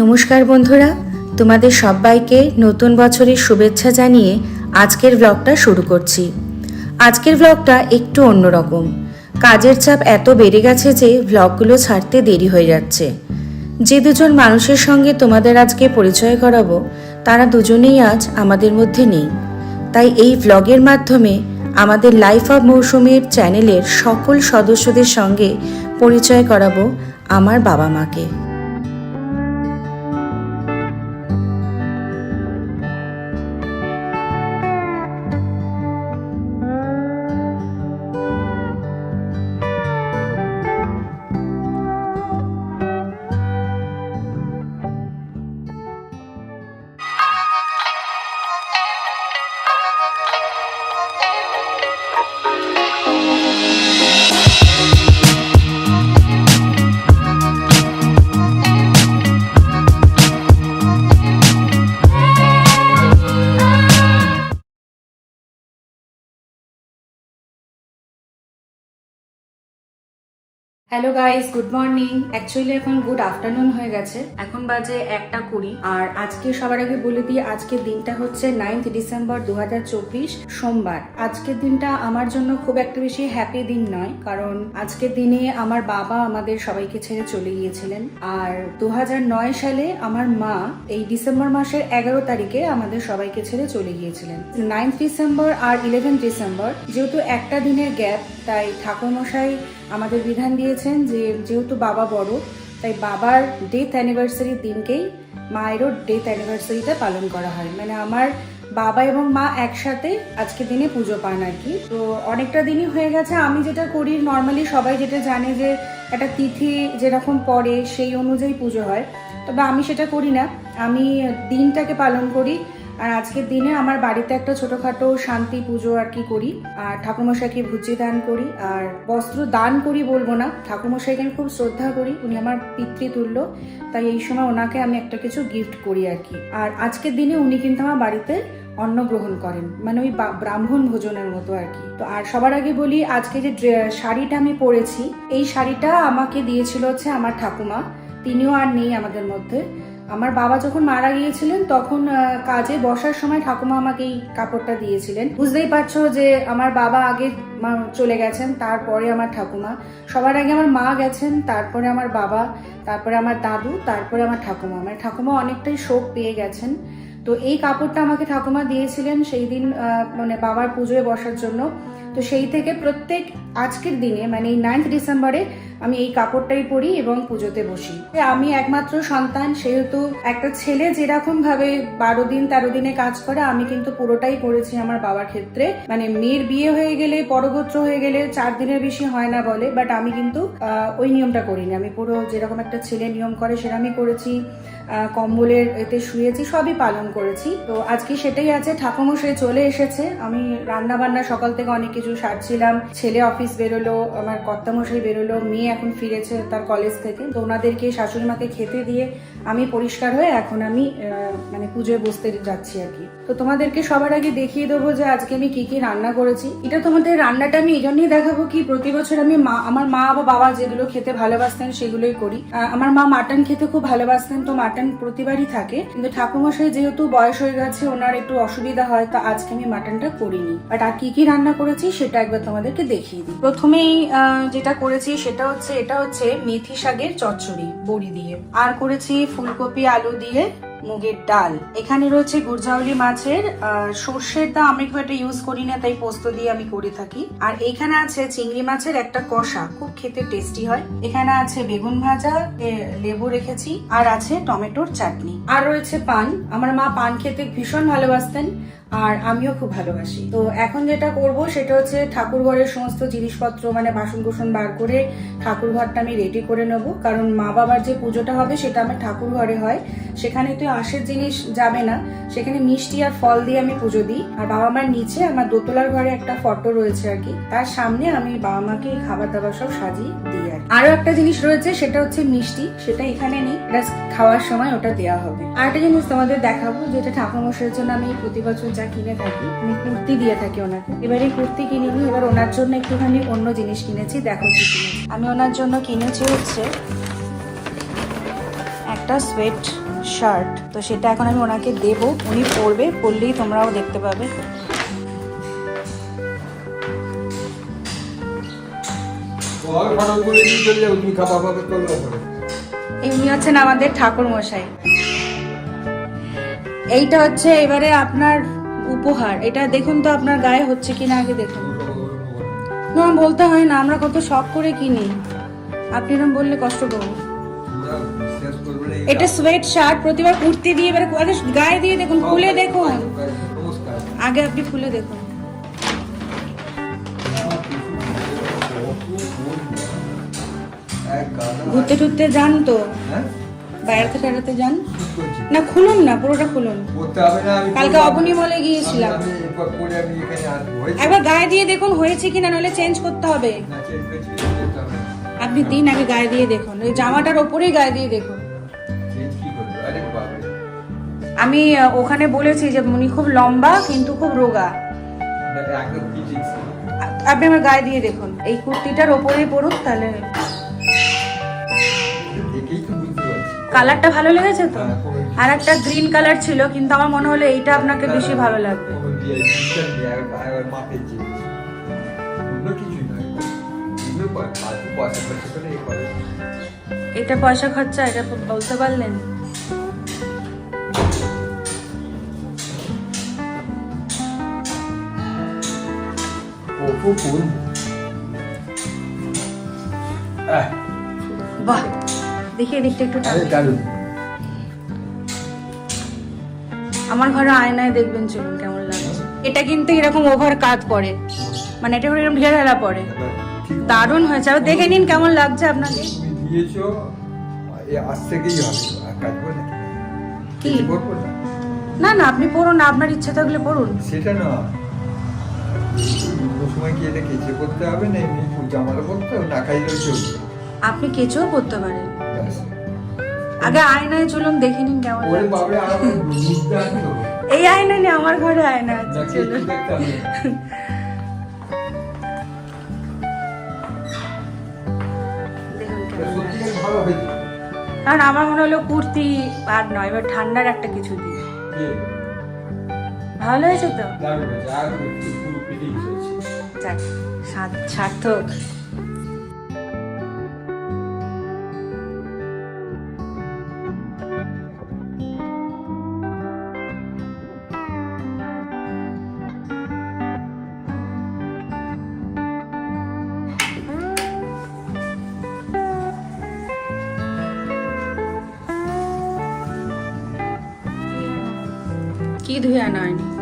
নমস্কার বন্ধুরা, তোমাদের সবাইকে নতুন বছরের শুভেচ্ছা জানিয়ে আজকের ব্লগটা শুরু করছি। আজকের ব্লগটা একটু অন্যরকম। কাজের চাপ এত বেড়ে গেছে যে ব্লগগুলো ছাড়তে দেরি হয়ে যাচ্ছে। যে দুজন মানুষের সঙ্গে তোমাদের আজকে পরিচয় করাবো, তারা দুজনেই আজ আমাদের মধ্যে নেই। তাই এই ব্লগের মাধ্যমে আমাদের লাইফ অফ মৌসুমীর চ্যানেলের সকল সদস্যদের সঙ্গে পরিচয় করাবো আমার বাবা মাকে Bye. Hello guys good morning actually এখন গুড আফটারনুন হয়ে গেছে। এখন বাজে একটা কুড়ি। আর আজকে সবার আগে বলে দিই, আজকের দিনটা হচ্ছে নাইন্থ ডিসেম্বর দু হাজার চব্বিশ, সোমবার। আজকের দিনটা আমার জন্য খুব একটা বেশি হ্যাপি দিন নয়, কারণ আজকের দিনে আমার বাবা আমাদের সবাইকে ছেড়ে চলে গিয়েছিলেন। আর দু হাজার নয় সালে আমার মা এই ডিসেম্বর মাসের এগারো তারিখে আমাদের সবাইকে ছেড়ে চলে গিয়েছিলেন। নাইন্থ ডিসেম্বর আর ইলেভেন ডিসেম্বর যেহেতু একটা দিনের গ্যাপ তাই ঠাকুরমশাই আমাদের বিধান দিয়েছেন যে যেহেতু বাবা বড়, তাই বাবার ডেথ অ্যানিভার্সারির দিনকেই মায়েরও ডেথ অ্যানিভার্সারিটা পালন করা হয়। মানে আমার বাবা এবং মা একসাথে আজকে দিনে পুজো পান আর কি। তো অনেকটা দিনই হয়ে গেছে। আমি যেটা করি নর্মালি সবাই যেটা জানে যে একটা তিথি যেরকম পড়ে, সেই অনুযায়ী পুজো হয়। তবে আমি সেটা করি না। আমি দিনটাকে পালন করি। আর আজকের দিনে আমার বাড়িতে একটা ছোটখাটো শান্তি পুজো আর কি করি। আর ঠাকুরমশাইকে ভুজি দান করি, আর বস্ত্র দান করি বলব না। ঠাকুরমশাইকে আমি খুব শ্রদ্ধা করি, উনি আমার পিতৃতুল্য। তাই এই সময় ওনাকে আমি একটা কিছু গিফট করি আর কি। আর আজকের দিনে উনি কিন্তু আমার বাড়িতে অন্ন গ্রহণ করেন মানে ওই ব্রাহ্মণ ভোজনের মতো আর কি। তো আর সবার আগে বলি, আজকে যে শাড়িটা আমি পরেছি, এই শাড়িটা আমাকে দিয়েছিল হচ্ছে আমার ঠাকুমা। তিনিও আর নেই আমাদের মধ্যে। আমার বাবা যখন মারা গিয়েছিলেন, তখন কাজে বসার সময় ঠাকুমা আমাকে এই কাপড়টা দিয়েছিলেন। বুঝতেই পারছ যে আমার বাবা আগে চলে গেছেন, তারপরে আমার ঠাকুমা। সবার আগে আমার মা গেছেন, তারপরে আমার বাবা, তারপরে আমার দাদু, তারপরে আমার ঠাকুমা। আমার ঠাকুমা অনেকটাই শোক পেয়ে গেছেন। তো এই কাপড়টা আমাকে ঠাকুমা দিয়েছিলেন সেই দিন মানে বাবার পুজোয় বসার জন্য। তো সেই থেকে প্রত্যেক আজকের দিনে মানে এই নাইন্থ ডিসেম্বরে আমি এই কাপড়টাই পরি এবং পুজোতে বসি। আমি একমাত্র সন্তান, সেহেতু একটা ছেলে যেরকম ভাবে বারো দিন, তেরো দিনে কাজ করে, আমি কিন্তু পুরোটাই করেছি আমার বাবার ক্ষেত্রে। মানে মেয়ের বিয়ে হয়ে গেলে, পরগোত্র হয়ে গেলে চার দিনের বেশি হয় না বলে বাট আমি কিন্তু ওই নিয়মটা করিনি। আমি পুরো যেরকম একটা ছেলে নিয়ম করে সেরকমই করেছি। কম্বলের এতে শুয়েছি, সবই পালন করেছি। তো আজকে সেটাই আছে ঠাকুমশাই চলে এসেছে। আমি রান্না বান্না সকাল থেকে অনেক কিছু সারছিলাম। ছেলে অফিস বেরোলো, আমার কর্তামশাই বেরোলো, মেয়ে এখন ফিরেছে তার কলেজ থেকে। তো ওনাদেরকে, শাশুড়ি মাকে খেতে দিয়ে আমি পরিষ্কার হয়ে এখন আমি মানে পুজোয় বসতে যাচ্ছি আর কি। তো তোমাদেরকে সবার আগে দেখিয়ে দেবো যে আজকে আমি কি কি রান্না করেছি। এটা তোমাদের রান্নাটা আমি এই জন্যই দেখাবো কি, প্রতি বছর আমি মা, আমার মা বা বাবা যেগুলো খেতে ভালোবাসতেন সেগুলোই করি। আমার মা মাটন খেতে খুব ভালোবাসতেন, তো মাটন প্রতিবারই থাকে। কিন্তু ঠাকুমশাই যেহেতু বয়স হয়ে গেছে, ওনার একটু অসুবিধা হয়, তো আজকে আমি মাটনটা করিনি। বাট আর কি কি রান্না করেছি সেটা একবার তোমাদেরকে দেখিয়ে দিই। প্রথমেই যেটা করেছি সেটা হচ্ছে, এটা হচ্ছে মেথি শাকের চচ্চড়ি, বড়ি দিয়ে। আর করেছি ফুলকপি, আলু দিয়ে মুগের ডাল। এখানে রয়েছে গুরজাউলি মাছের সর্ষের দা আমি খুব একটা ইউজ করি না, তাই পোস্ত দিয়ে আমি করে থাকি। আর এখানে আছে চিংড়ি মাছের একটা কষা, খুব খেতে টেস্টি হয়। এখানে আছে বেগুন ভাজা লেবু রেখেছি, আর আছে টমেটোর চাটনি। আর রয়েছে পান। আমার মা পান খেতে ভীষণ ভালোবাসতেন। আর আমিও খুব ভালোবাসি। তো এখন যেটা করব সেটা হচ্ছে ঠাকুর ঘরের সমস্ত জিনিসপত্র মানে বাসন কুসন বার করে ঠাকুর ঘরটা আমি রেডি করে নেব। কারণ মা বাবার যে পুজোটা হবে সেটা আমার ঠাকুর ঘরে হয়। সেখানে তো আশের জিনিস যাবে না। সেখানে মিষ্টি আর ফল দিয়ে আমি পুজো দিই। আর বাবা মার নিচে আমার দোতলার ঘরে একটা ফটো রয়েছে আর কি। তার সামনে আমি বাবা মাকে খাবার দাবার সব সাজিয়ে দিই আর। আরও একটা জিনিস রয়েছে, সেটা হচ্ছে মিষ্টি। সেটা এখানে নেই। খাওয়ার সময় ওটা দেওয়া হবে। আর একটা জিনিস তোমাদের দেখাবো, যেটা ঠাকুরমশাইয়ের জন্য আমি প্রতি বছর যা কিনে থাকি, আমি কুর্তি দিয়ে থাকি ওনাকে। এবারে কুর্তি কিনিনি এবার ওনার জন্য একটুখানি অন্য জিনিস কিনেছি। দেখো কি আমি ওনার জন্য কিনেছি হচ্ছে একটা সোয়েট। শার্ট তো সেটা এখন আমি ওনাকে দেব। উনি পরবে পরলেই তোমরাও দেখতে পাবে। পাবে উনি হচ্ছেন আমাদের ঠাকুর মশাই এইটা হচ্ছে এবারে আপনার উপহার। এটা দেখুন তো আপনার গায়ে হচ্ছে কিনা আগে দেখুন। না বলতে হয় না আমরা কত শখ করে কিনি। আপনি এরকম বললে কষ্ট করব এটা সোয়েট শার্ট প্রতিবার কুর্তি দিয়ে এবারে গায়ে দিয়ে দেখুন খুলে দেখুন। আগে আপনি খুলে দেখুন। ঘুরতে টুরতে যান তো? হ্যাঁ? বেড়াতে টেড়াতে যান? না খুলুন না পুরোটা খুলুন। কালকে। অবনী মলে গিয়েছিলাম। একবার গায়ে দিয়ে দেখুন হয়েছে নাহলে হবে। না চেঞ্জ চেঞ্জ করতে হবে আপনি দিন আগে গায়ে দিয়ে দেখুন ওই জামাটার ওপরেই গায়ে দিয়ে দেখুন। আমি ওখানে বলেছি যে উনি খুব লম্বা কিন্তু খুব রোগা। আপনি আমার গায়ে দিয়ে দেখুন। এই কুর্তিটার ওপরেই পড়ুন তাহলে কালারটা ভালো লেগেছে তো? হ্যাঁ, আর একটা গ্রিন কালার ছিল কিন্তু আমার মনে হলো এইটা আপনাকে বেশি ভালো লাগবে। এটা পয়সা খরচা এটা বলতে পারলেন? ওপো ফুল বাহ দেখি এদিকটা একটু। দারুণ। আমার ঘরে আয়নায় দেখবেন চলুন কেমন লাগছে এটা কিন্তু এরকম ওভার কাজ পড়ে মানে এটা এরকম ঢের হেলা পড়ে দারুণ হয়েছে। আর দেখে নিন কেমন লাগছে আপনাকে। দিয়েছ আজ থেকেই হবে। না কি? না। আপনি পড়ুন আপনার ইচ্ছে থাকলে পড়ুন। সেটা না। সময় কি এটা কেচে করতে হবে না এমনি জামাটা পরতে হবে? না খাইলেও চলবে। আপনি কেচেও পড়তে পারেন। আগে আয়নায় চলুন দেখে নিন কেমন ওরে বাবা এই আয়না নেই আমার ঘরে আয়না আছে চলুন। কারণ আমার মনে হলো কুর্তি আর নয় এবার ঠান্ডার একটা কিছু দিই। ইয়ে, ভালো হয়েছে তো? সার- সার্থক। কি ধুয়ে আনা হয়নি?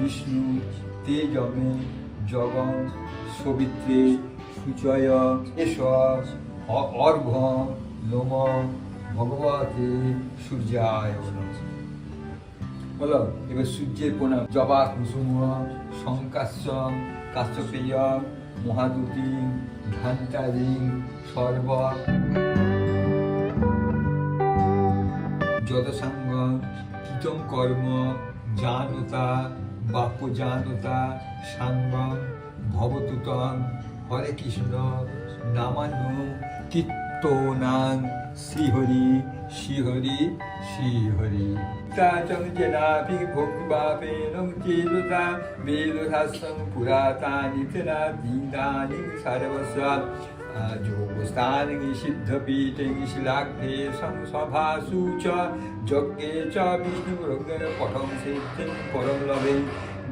বিষ্ণু তেজমে জগম সবিত্রে, সূচয় অ- অর্ঘ নম ভগবতে সূর্যায়। বলো, এবার সূর্যের প্রণাম জবা, কুসুম শঙ্কাশ্য কাশ্যপেয়, মহাদুতি ঘান্টারিং সর্বত যদসাঙ্গ কীতম কর্ম জানুতা বাপ্য জানুতা সাঙ্গম ভবতুতং হরে কৃষ্ণ, নামানু, কীর্তনাং, শ্রীহরি শ্রীহরি শ্রীহরি। চাচং পুরাতানি তেনা দীনানি সর্বস্ব যোগস্থানি সিদ্ধপীঠে শিলাগ্রে সংসভাসু চ যজ্ঞে চ বিষ্ণুরজ্ঞ পঠং সিদ্ধিং পরম লভে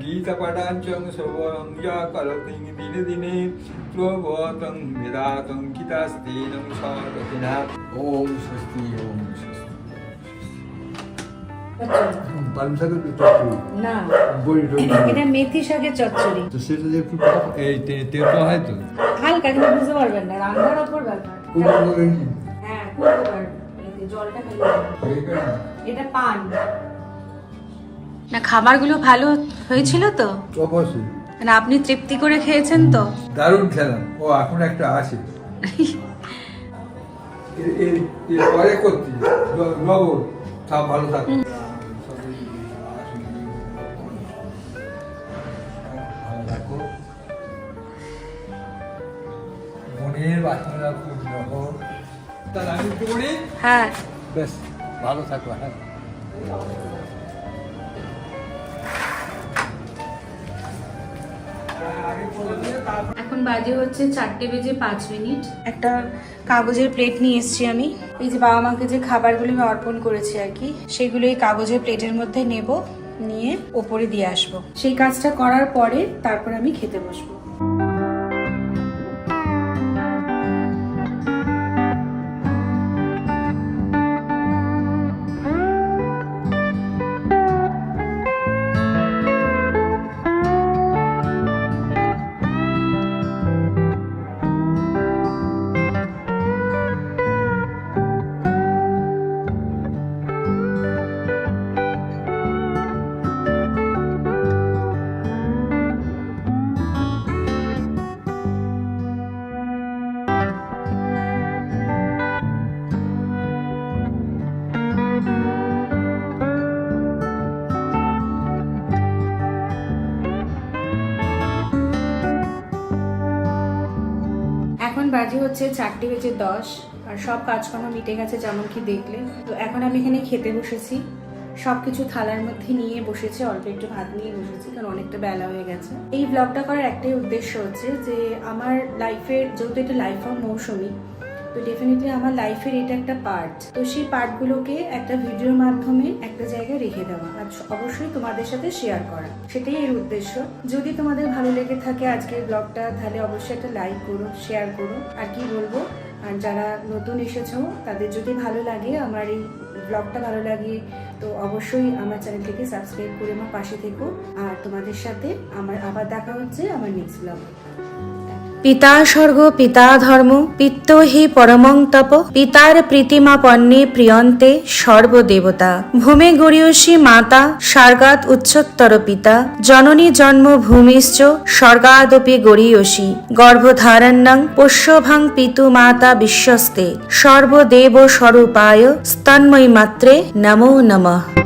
গীতপটাঞ্চং শ্রবণং য করতিং দিনে দিনে প্রবতং বেদাতং গীতাস্তেনং সরতিনা ওম স্বস্তি ওম পালন শাকের চচ্চড়ি? না। বড়ি টড়ি এটা মেথি শাকের চচ্চড়ি। তো সেটা যে একটু এই তেতো হয় তো? হালকা কিন্তু বুঝতে পারবেন না। রান্নার ওপর ব্যাপার হ্যাঁ করতে পারবেন জলটা না। এটা পান। না খাবারগুলো ভালো হয়েছিল তো? অবশ্যই। মানে আপনি তৃপ্তি করে খেয়েছেন তো? দারুণ খেলাম। ও এখন একটা আছে। পরে করছি। সব ভালো থাকো মনের বাসনা পূর্ণ হোক। তাহলে আমি একটু হ্যাঁ। বেশ ভালো থাকো হ্যাঁ। এখন বাজে হচ্ছে চারটে বেজে পাঁচ মিনিট। একটা কাগজের প্লেট নিয়ে এসেছি আমি। এই যে বাবা মাকে যে খাবারগুলো আমি অর্পণ করেছি আর কি সেগুলো এই কাগজের প্লেটের মধ্যে নেব নিয়ে ওপরে দিয়ে আসব। সেই কাজটা করার পরে তারপর আমি খেতে বসবো। হচ্ছে চারটে বেজে দশ, আর সব কাজকর্ম মিটে গেছে যেমন কি দেখলে। তো এখন আমি এখানে খেতে বসেছি। সব কিছু থালার মধ্যে নিয়ে বসেছে, অল্প একটু ভাত নিয়ে বসেছি, কারণ অনেকটা বেলা হয়ে গেছে। এই ব্লগটা করার একটাই উদ্দেশ্য হচ্ছে যে, আমার লাইফের যেহেতু এটা লাইফ অফ মৌসুমি তো ডেফিনেটলি আমার লাইফের এটা একটা পার্ট তো সেই পার্টগুলোকে একটা ভিডিওর মাধ্যমে একটা জায়গায় রেখে দেওয়া আর অবশ্যই তোমাদের সাথে শেয়ার করা। সেটাই এর উদ্দেশ্য। যদি তোমাদের ভালো লেগে থাকে আজকের ব্লগটা তাহলে অবশ্যই একটা লাইক করো শেয়ার করো। আর কি বলব? আর যারা নতুন এসেছ, তাদের যদি ভালো লাগে, আমার এই ব্লগটা ভালো লাগে, তো অবশ্যই আমার চ্যানেলটিকে সাবস্ক্রাইব করে আমার পাশে থেকো। আর তোমাদের সাথে আমার আবার দেখা হচ্ছে আমার নেক্সট ব্লগ পিতা স্বর্গ পিতা ধর্ম পিত্ত হি পরমং তপ, পিতার প্রীতিমা পণ্যে প্রিয়ন্তে সর্বদেবতা। ভূমে গরিয়সী মাতা, স্বর্গাৎ উচ্চতর পিতা, জননী জন্ম ভূমিশ্চ, স্বর্গাদপি গরিয়সী গর্ভধারণ্যং পোষ্যভাং পিতু মাতা বিশ্বস্তে সর্বদেব স্বরূপায় স্তন্ময়ী মাত্রে নমো নমঃ।